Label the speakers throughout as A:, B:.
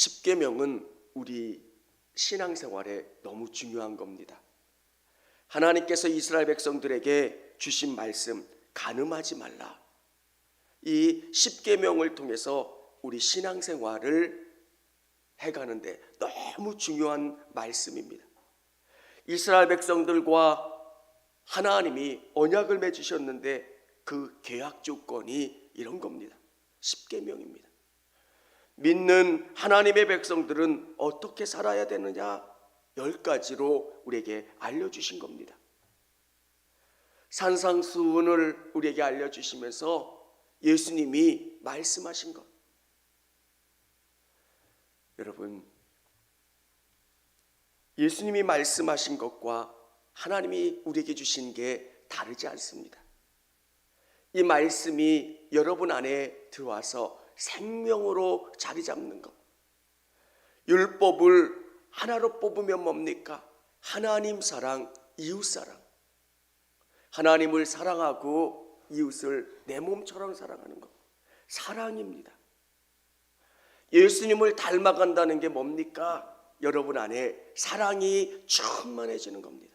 A: 십계명은 우리 신앙생활에 너무 중요한 겁니다. 하나님께서 이스라엘 백성들에게 주신 말씀 가늠하지 말라. 이 십계명을 통해서 우리 신앙생활을 해가는데 너무 중요한 말씀입니다. 이스라엘 백성들과 하나님이 언약을 맺으셨는데 그 계약 조건이 이런 겁니다. 십계명입니다. 믿는 하나님의 백성들은 어떻게 살아야 되느냐 열 가지로 우리에게 알려주신 겁니다. 산상수훈을 우리에게 알려주시면서 예수님이 말씀하신 것. 여러분, 예수님이 말씀하신 것과 하나님이 우리에게 주신 게 다르지 않습니다. 이 말씀이 여러분 안에 들어와서 생명으로 자리 잡는 것. 율법을 하나로 뽑으면 뭡니까? 하나님 사랑, 이웃 사랑. 하나님을 사랑하고 이웃을 내 몸처럼 사랑하는 것. 사랑입니다. 예수님을 닮아간다는 게 뭡니까? 여러분 안에 사랑이 충만해지는 겁니다.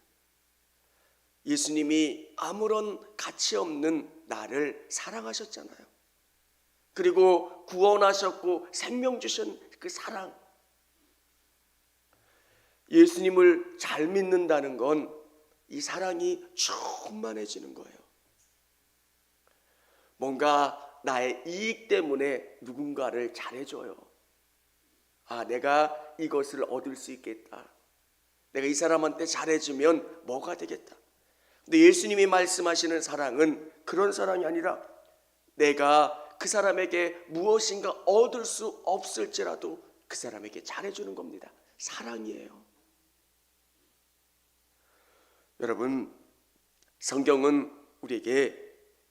A: 예수님이 아무런 가치 없는 나를 사랑하셨잖아요. 그리고 구원하셨고 생명 주신 그 사랑. 예수님을 잘 믿는다는 건 이 사랑이 충만해지는 거예요. 뭔가 나의 이익 때문에 누군가를 잘해줘요. 아, 내가 이것을 얻을 수 있겠다. 내가 이 사람한테 잘해주면 뭐가 되겠다. 근데 예수님이 말씀하시는 사랑은 그런 사랑이 아니라 내가 그 사람에게 무엇인가 얻을 수 없을지라도 그 사람에게 잘해주는 겁니다. 사랑이에요. 여러분, 성경은 우리에게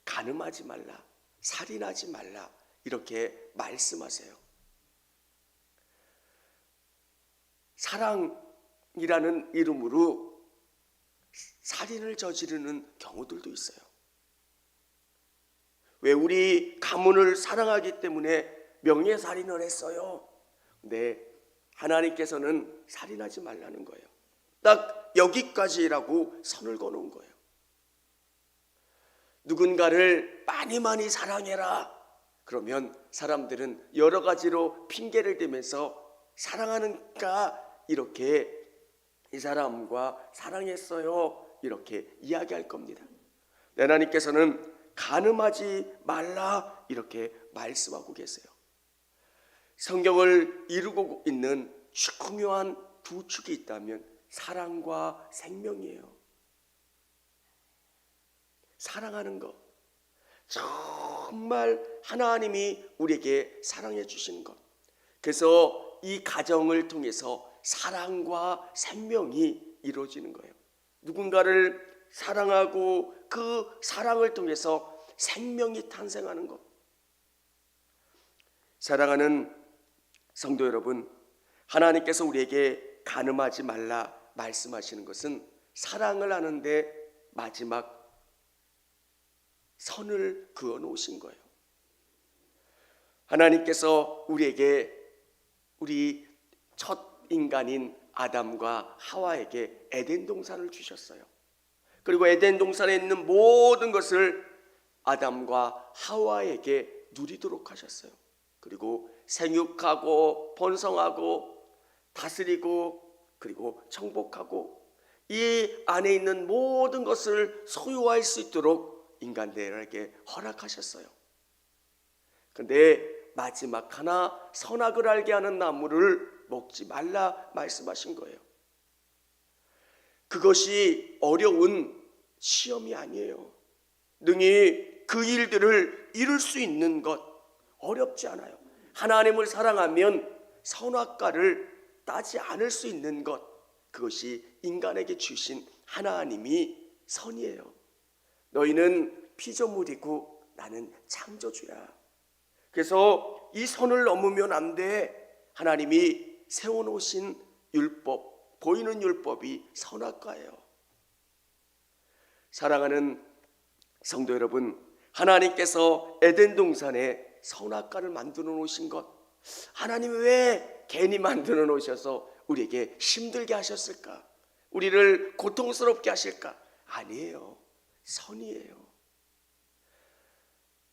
A: 가늠하지 말라, 살인하지 말라, 이렇게 말씀하세요. 사랑이라는 이름으로 살인을 저지르는 경우들도 있어요. 왜 우리 가문을 사랑하기 때문에 명예살인을 했어요. 근데 하나님께서는 살인하지 말라는 거예요. 딱 여기까지라고 선을 거놓은 거예요. 누군가를 많이 많이 사랑해라. 그러면 사람들은 여러 가지로 핑계를 대면서 사랑하는가 이렇게 이 사람과 사랑했어요. 이렇게 이야기할 겁니다. 하나님께서는 가늠하지 말라 이렇게 말씀하고 계세요. 성경을 이루고 있는 중요한 두 축이 있다면 사랑과 생명이에요. 사랑하는 것. 정말 하나님이 우리에게 사랑해 주시는 것. 그래서 이 가정을 통해서 사랑과 생명이 이루어지는 거예요. 누군가를 사랑하고 그 사랑을 통해서 생명이 탄생하는 것. 사랑하는 성도 여러분, 하나님께서 우리에게 가늠하지 말라 말씀하시는 것은 사랑을 하는데 마지막 선을 그어 놓으신 거예요. 하나님께서 우리에게 우리 첫 인간인 아담과 하와에게 에덴 동산을 주셨어요. 그리고 에덴 동산에 있는 모든 것을 아담과 하와에게 누리도록 하셨어요. 그리고 생육하고 번성하고 다스리고 그리고 정복하고 이 안에 있는 모든 것을 소유할 수 있도록 인간들에게 허락하셨어요. 근데 마지막 하나 선악을 알게 하는 나무를 먹지 말라 말씀하신 거예요. 그것이 어려운 시험이 아니에요. 능히 그 일들을 이룰 수 있는 것 어렵지 않아요. 하나님을 사랑하면 선악과를 따지 않을 수 있는 것 그것이 인간에게 주신 하나님이 선이에요. 너희는 피조물이고 나는 창조주야. 그래서 이 선을 넘으면 안 돼. 하나님이 세워놓으신 율법, 보이는 율법이 선악과예요. 사랑하는 성도 여러분, 하나님께서 에덴 동산에 선악과를 만들어 놓으신 것, 하나님이 왜 괜히 만들어 놓으셔서 우리에게 힘들게 하셨을까? 우리를 고통스럽게 하실까? 아니에요. 선이에요.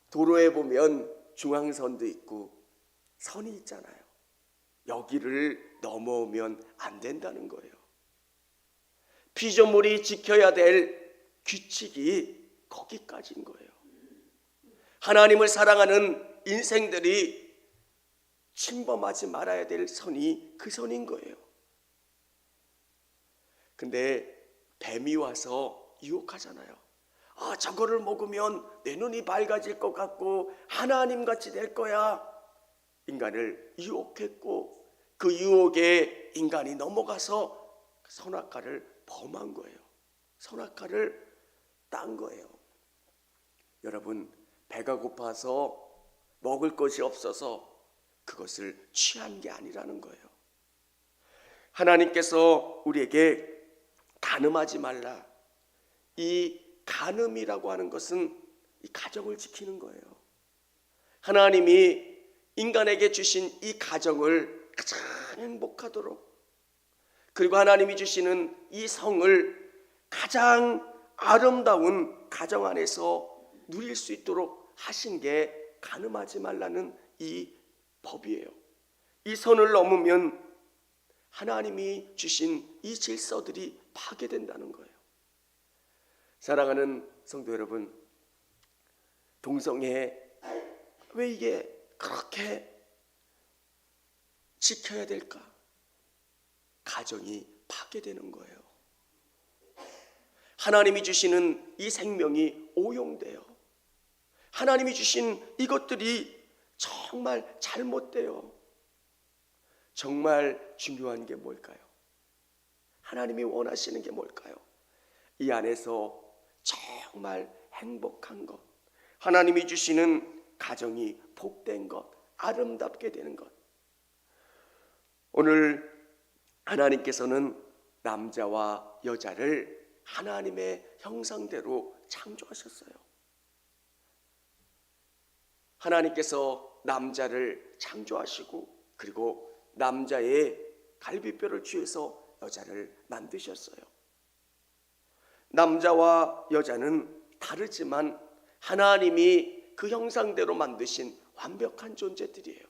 A: 도로에 보면 중앙선도 있고 선이 있잖아요. 여기를 넘어오면 안 된다는 거예요. 피조물이 지켜야 될 규칙이 거기까지인 거예요. 하나님을 사랑하는 인생들이 침범하지 말아야 될 선이 그 선인 거예요. 근데 뱀이 와서 유혹하잖아요. 아, 저거를 먹으면 내 눈이 밝아질 것 같고 하나님 같이 될 거야. 인간을 유혹했고 그 유혹에 인간이 넘어가서 선악과를 범한 거예요. 선악과를 딴 거예요. 여러분, 배가 고파서 먹을 것이 없어서 그것을 취한 게 아니라는 거예요. 하나님께서 우리에게 가늠하지 말라. 이 가늠이라고 하는 것은 이 가정을 지키는 거예요. 하나님이 인간에게 주신 이 가정을 가장 행복하도록 그리고 하나님이 주시는 이 성을 가장 아름다운 가정 안에서 누릴 수 있도록 하신 게 가늠하지 말라는 이 법이에요. 이 선을 넘으면 하나님이 주신 이 질서들이 파괴된다는 거예요. 사랑하는 성도 여러분, 동성애 왜 이게 그렇게 지켜야 될까? 가정이 파괴되는 거예요. 하나님이 주시는 이 생명이 오용돼요. 하나님이 주신 이것들이 정말 잘못돼요. 정말 중요한 게 뭘까요? 하나님이 원하시는 게 뭘까요? 이 안에서 정말 행복한 것, 하나님이 주시는 가정이 복된 것, 아름답게 되는 것. 오늘 하나님께서는 남자와 여자를 하나님의 형상대로 창조하셨어요. 하나님께서 남자를 창조하시고 그리고 남자의 갈비뼈를 취해서 여자를 만드셨어요. 남자와 여자는 다르지만 하나님이 그 형상대로 만드신 완벽한 존재들이에요.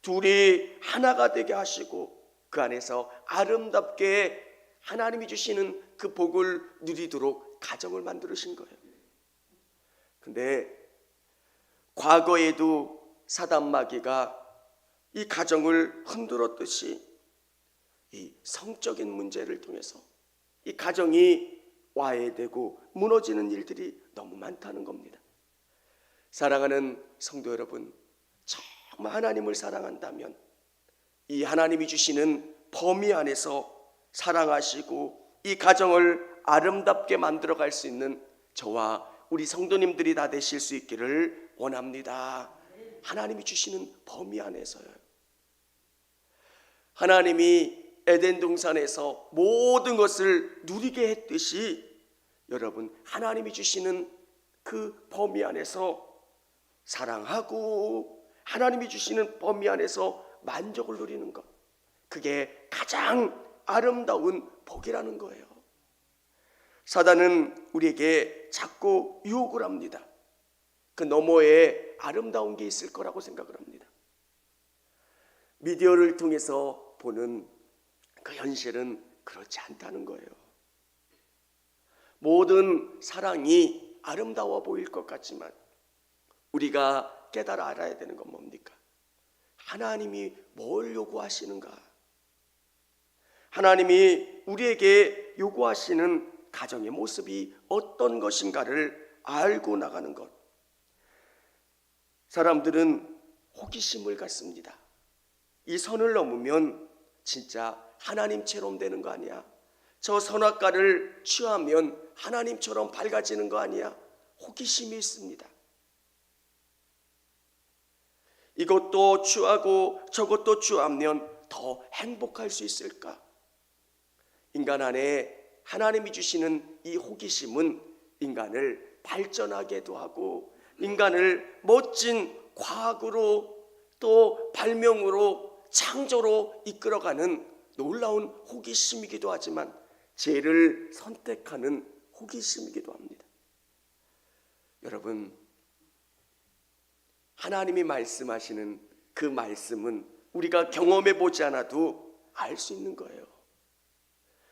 A: 둘이 하나가 되게 하시고 그 안에서 아름답게 하나님이 주시는 그 복을 누리도록 가정을 만들으신 거예요. 근데 과거에도 사단 마귀가 이 가정을 흔들었듯이 이 성적인 문제를 통해서 이 가정이 와해되고 무너지는 일들이 너무 많다는 겁니다. 사랑하는 성도 여러분, 정말 하나님을 사랑한다면 이 하나님이 주시는 범위 안에서 사랑하시고 이 가정을 아름답게 만들어 갈 수 있는 저와 우리 성도님들이 다 되실 수 있기를 원합니다. 하나님이 주시는 범위 안에서요. 하나님이 에덴 동산에서 모든 것을 누리게 했듯이 여러분 하나님이 주시는 그 범위 안에서 사랑하고 하나님이 주시는 범위 안에서 만족을 누리는 것 그게 가장 아름다운 복이라는 거예요. 사단은 우리에게 자꾸 유혹을 합니다. 그 너머에 아름다운 게 있을 거라고 생각을 합니다. 미디어를 통해서 보는 그 현실은 그렇지 않다는 거예요. 모든 사랑이 아름다워 보일 것 같지만 우리가 깨달아 알아야 되는 건 뭡니까? 하나님이 뭘 요구하시는가? 하나님이 우리에게 요구하시는 가정의 모습이 어떤 것인가를 알고 나가는 것. 사람들은 호기심을 갖습니다. 이 선을 넘으면 진짜 하나님처럼 되는 거 아니야? 저 선악과를 취하면 하나님처럼 밝아지는 거 아니야? 호기심이 있습니다. 이것도 취하고 저것도 취하면 더 행복할 수 있을까? 인간 안에 하나님이 주시는 이 호기심은 인간을 발전하게도 하고 인간을 멋진 과학으로 또 발명으로 창조로 이끌어가는 놀라운 호기심이기도 하지만 죄를 선택하는 호기심이기도 합니다. 여러분, 하나님이 말씀하시는 그 말씀은 우리가 경험해 보지 않아도 알 수 있는 거예요.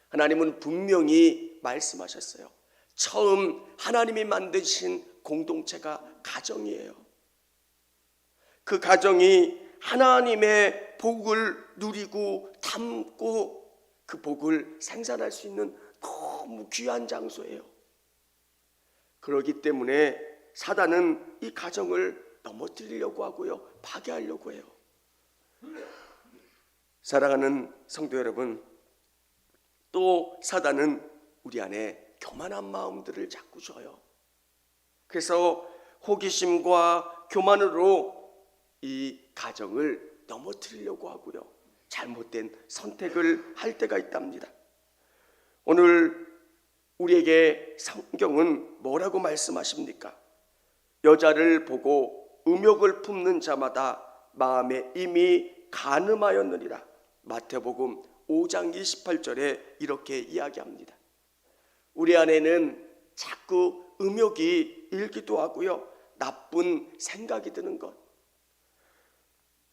A: 하나님은 분명히 말씀하셨어요. 처음 하나님이 만드신 공동체가 가정이에요. 그 가정이 하나님의 복을 누리고 담고 그 복을 생산할 수 있는 너무 귀한 장소예요. 그러기 때문에 사단은 이 가정을 넘어뜨리려고 하고요. 파괴하려고 해요. 사랑하는 성도 여러분, 또 사단은 우리 안에 교만한 마음들을 자꾸 줘요. 그래서 호기심과 교만으로 이 가정을 넘어뜨리려고 하고요. 잘못된 선택을 할 때가 있답니다. 오늘 우리에게 성경은 뭐라고 말씀하십니까? 여자를 보고 음욕을 품는 자마다 마음에 이미 간음하였느니라. 마태복음 5장 28절에 이렇게 이야기합니다. 우리 안에는 자꾸 음욕이 일기도 하고요. 나쁜 생각이 드는 것.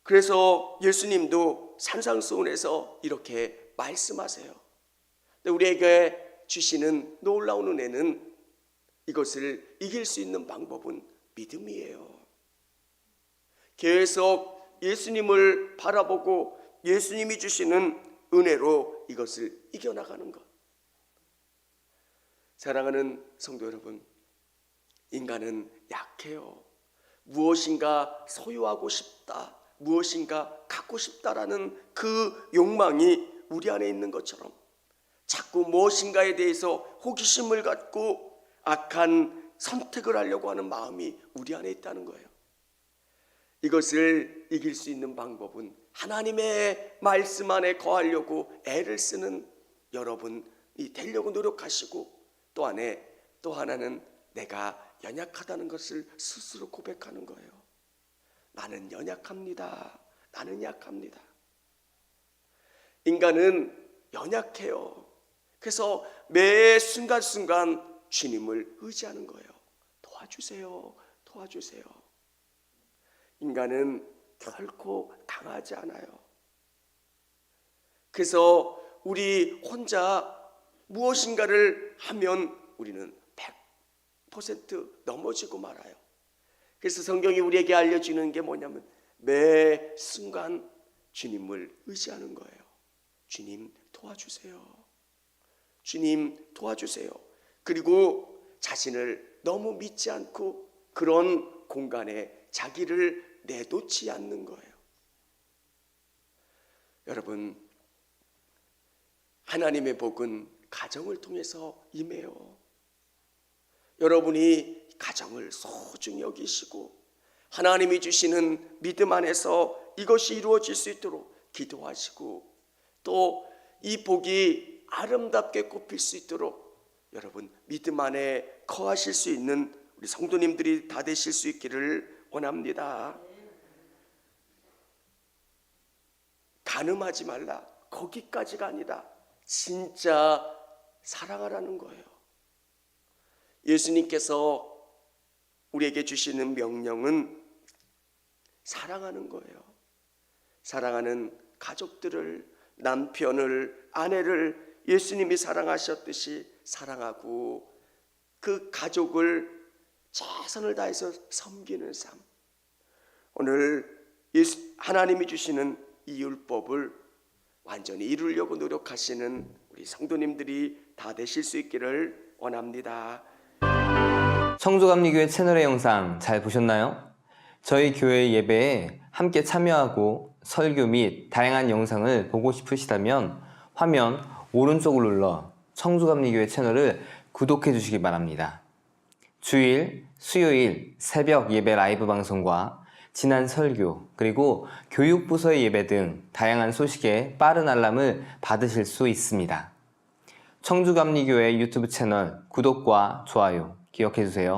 A: 그래서 예수님도 산상수훈에서 이렇게 말씀하세요. 우리에게 주시는 놀라운 은혜는 이것을 이길 수 있는 방법은 믿음이에요. 계속 예수님을 바라보고 예수님이 주시는 은혜로 이것을 이겨나가는 것. 사랑하는 성도 여러분, 인간은 약해요. 무엇인가 소유하고 싶다, 무엇인가 갖고 싶다라는 그 욕망이 우리 안에 있는 것처럼 자꾸 무엇인가에 대해서 호기심을 갖고 악한 선택을 하려고 하는 마음이 우리 안에 있다는 거예요. 이것을 이길 수 있는 방법은 하나님의 말씀 안에 거하려고 애를 쓰는 여러분이 되려고 노력하시고 또 안에 또 하나는 내가 연약하다는 것을 스스로 고백하는 거예요. 나는 연약합니다. 나는 약합니다. 인간은 연약해요. 그래서 매 순간순간 주님을 의지하는 거예요. 도와주세요. 도와주세요. 인간은 결코 강하지 않아요. 그래서 우리 혼자 무엇인가를 하면 우리는 100% 넘어지고 말아요. 그래서 성경이 우리에게 알려주는 게 뭐냐면 매 순간 주님을 의지하는 거예요. 주님 도와주세요. 주님 도와주세요. 그리고 자신을 너무 믿지 않고 그런 공간에 자기를 내놓지 않는 거예요. 여러분, 하나님의 복은 가정을 통해서 임해요. 여러분이 가정을 소중히 여기시고 하나님이 주시는 믿음 안에서 이것이 이루어질 수 있도록 기도하시고 또 이 복이 아름답게 꼽힐 수 있도록 여러분 믿음 안에 거하실 수 있는 우리 성도님들이 다 되실 수 있기를 원합니다. 가늠하지 말라. 거기까지가 아니다. 진짜 사랑하라는 거예요. 예수님께서 우리에게 주시는 명령은 사랑하는 거예요. 사랑하는 가족들을, 남편을, 아내를 예수님이 사랑하셨듯이 사랑하고 그 가족을 최선을 다해서 섬기는 삶. 오늘 예수, 하나님이 주시는 이 율법을 완전히 이루려고 노력하시는 우리 성도님들이 다 되실 수 있기를 원합니다.
B: 청주감리교회 채널의 영상 잘 보셨나요? 저희 교회 예배에 함께 참여하고 설교 및 다양한 영상을 보고 싶으시다면 화면 오른쪽을 눌러 청주감리교회 채널을 구독해 주시기 바랍니다. 주일, 수요일 새벽 예배 라이브 방송과 지난 설교, 그리고 교육부서의 예배 등 다양한 소식에 빠른 알람을 받으실 수 있습니다. 청주감리교회 유튜브 채널 구독과 좋아요 기억해 주세요.